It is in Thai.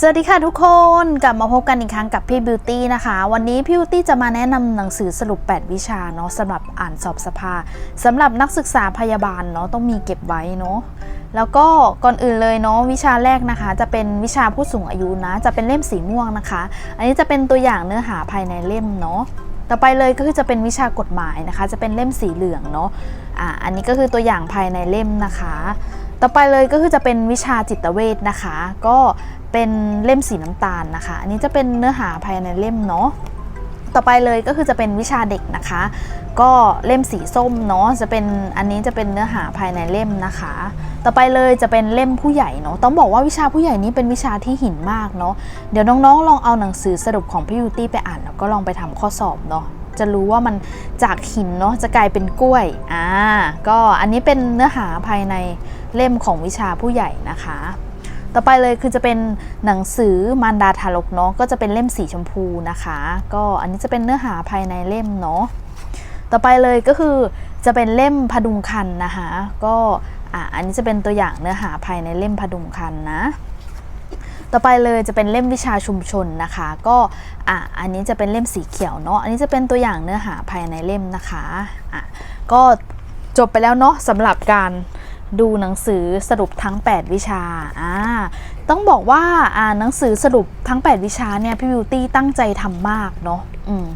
สวัสดีค่ะทุกคนกลับมาพบกันอีกครั้งกับพี่บิวตี้นะคะ วันนี้พี่บิวตี้จะมาแนะนำหนังสือสรุป 8 วิชาเนาะสำหรับอ่านสอบสภาสำหรับนักศึกษาพยาบาลเนาะต้องมีเก็บไว้เนาะแล้วก็ก่อนอื่นเลยเนาะวิชาแรกนะคะ จะเป็นวิชาผู้สูงอายุนะ จะเป็นเล่มสีม่วงนะคะ อันนี้จะเป็นตัวอย่างเนื้อหาภายในเล่มเนาะต่อไปเลยก็คือจะเป็นวิชากฎหมายนะคะ จะเป็นเล่มสีเหลืองเนาะอ่าอันนี้ก็คือตัวอย่างภายในเล่มนะคะ ต่อไปเลยก็คือจะเป็นวิชาจิตเวชนะคะ ก็เป็นเล่มสีน้ำตาลนะคะ อันนี้จะเป็นเนื้อหาภายในเล่มเนาะต่อไปเลยก็คือจะเป็นวิชาเด็กนะคะ ก็เล่มสีส้มเนาะจะเป็นอันนี้จะเป็นเนื้อหาภายในเล่มนะคะ ต่อไปเลยจะเป็นเล่มผู้ใหญ่เนาะต้องบอกว่าวิชาผู้ใหญ่นี้เป็นวิชาที่หินมากเนาะเดี๋ยวน้องๆ ลองเอาหนังสือสรุปของพี่ยูตี้ไปอ่านแล้วก็ลองไปทำข้อสอบเนาะจะรู้ว่ามันจากหินเนาะจะกลายเป็นกล้วยอ่าก็อันนี้เป็นเนื้อหาภายใน เล่มของวิชาผู้ใหญ่นะคะ ต่อไปเลยคือจะเป็นหนังสือมารดาทารกเนาะก็จะเป็นเล่มสีชมพูนะคะ ก็อันนี้จะเป็นเนื้อหาภายในเล่มเนาะต่อไปเลยก็คือจะเป็นเล่มพดุงคันนะคะ ก็อะอันนี้จะเป็นตัวอย่างเนื้อหาภายในเล่มพดุงคันนะต่อไปเลยจะเป็นเล่มวิชาชุมชนนะคะ ก็อะอันนี้จะเป็นเล่มสีเขียวเนาะอันนี้จะเป็นตัวอย่างเนื้อหาภายในเล่มนะคะอะก็จบไปแล้วเนาะสำหรับการ ดูหนังสือสรุปทั้ง 8 วิชาอ่าต้องบอกว่าอ่าหนังสือสรุปทั้ง 8 วิชาเนี่ยพี่บิวตี้ตั้งใจทำมากเนาะอืม